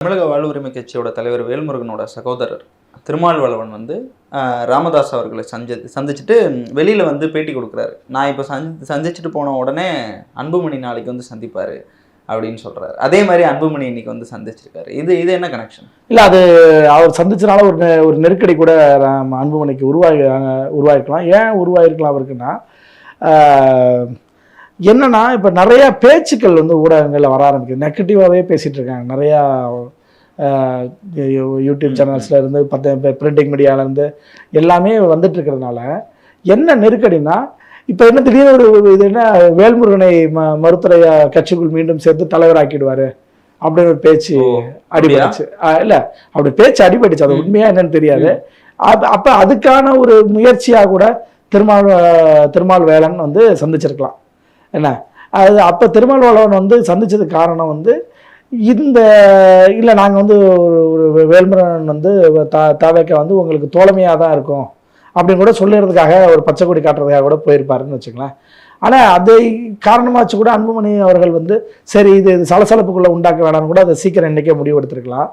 தமிழக வாழ்வுரிமை கட்சியோட தலைவர் வேல்முருகனோட சகோதரர் திருமால்வளவன் வந்து ராமதாஸ் அவர்களை சந்தி சந்திச்சுட்டு வெளியில் வந்து பேட்டி கொடுக்குறாரு. நான் இப்போ சந்தி சந்திச்சுட்டு போன உடனே அன்புமணி நாளைக்கு வந்து சந்திப்பார் அப்படின்னு சொல்கிறாரு அதே மாதிரி அன்புமணி இன்னைக்கு வந்து சந்திச்சிருக்காரு. இது இது என்ன கனெக்ஷன் இல்லை அது அவர் சந்திச்சனால ஒரு நெ- ஒரு நெருக்கடி கூட அன்புமணிக்கு உருவாகி உருவாயிருக்கலாம் ஏன் உருவாயிருக்கலாம் அவருக்குன்னா என்னன்னா இப்போ நிறைய பேச்சுக்கள் வந்து ஊடகங்களில் வர ஆரம்பிக்குது. நெகட்டிவாகவே பேசிட்டு இருக்காங்க. நிறையா யூடியூப் சேனல்ஸ்ல இருந்து பத்து பிரிண்டிங் மீடியாவிலேருந்து எல்லாமே வந்துட்டு இருக்கிறதுனால என்ன நெருக்கடினா இப்போ என்ன திடீர்னு ஒரு இது என்ன வேல்முருகனை ம மருத்துவ கட்சிக்குள் மீண்டும் சேர்த்து தலைவராக்கிடுவாரு அப்படின்னு ஒரு பேச்சு அடிபட்டுச்சு. இல்ல அப்படி பேச்சு அடிபட்டுச்சு. அது ம். உண்மையா என்னன்னு தெரியாது. அப்ப அப்ப அதுக்கான ஒரு முயற்சியா கூட திருமால் திருமால் வேலன் வந்து சந்திச்சிருக்கலாம். என்ன? அது அப்போ திருமால் வந்து சந்தித்தது காரணம் வந்து இந்த இல்லை நாங்கள் வந்து ஒரு ஒரு வேல்முருகன் வந்து தா தாவேக்கா வந்து உங்களுக்கு தோழமையாக தான் இருக்கும் அப்படின்னு கூட சொல்லிடுறதுக்காக ஒரு பச்சை கொடி காட்டுறதுக்காக கூட போயிருப்பாருன்னு வச்சுக்கலாம் ஆனால் அதை காரணமாச்சு கூட அன்புமணி அவர்கள் வந்து சரி இது இது சலசலப்புக்குள்ளே உண்டாக்க வேணாம்னு கூட அதை சீக்கிரம் இன்றைக்கே முடிவு எடுத்திருக்கலாம்.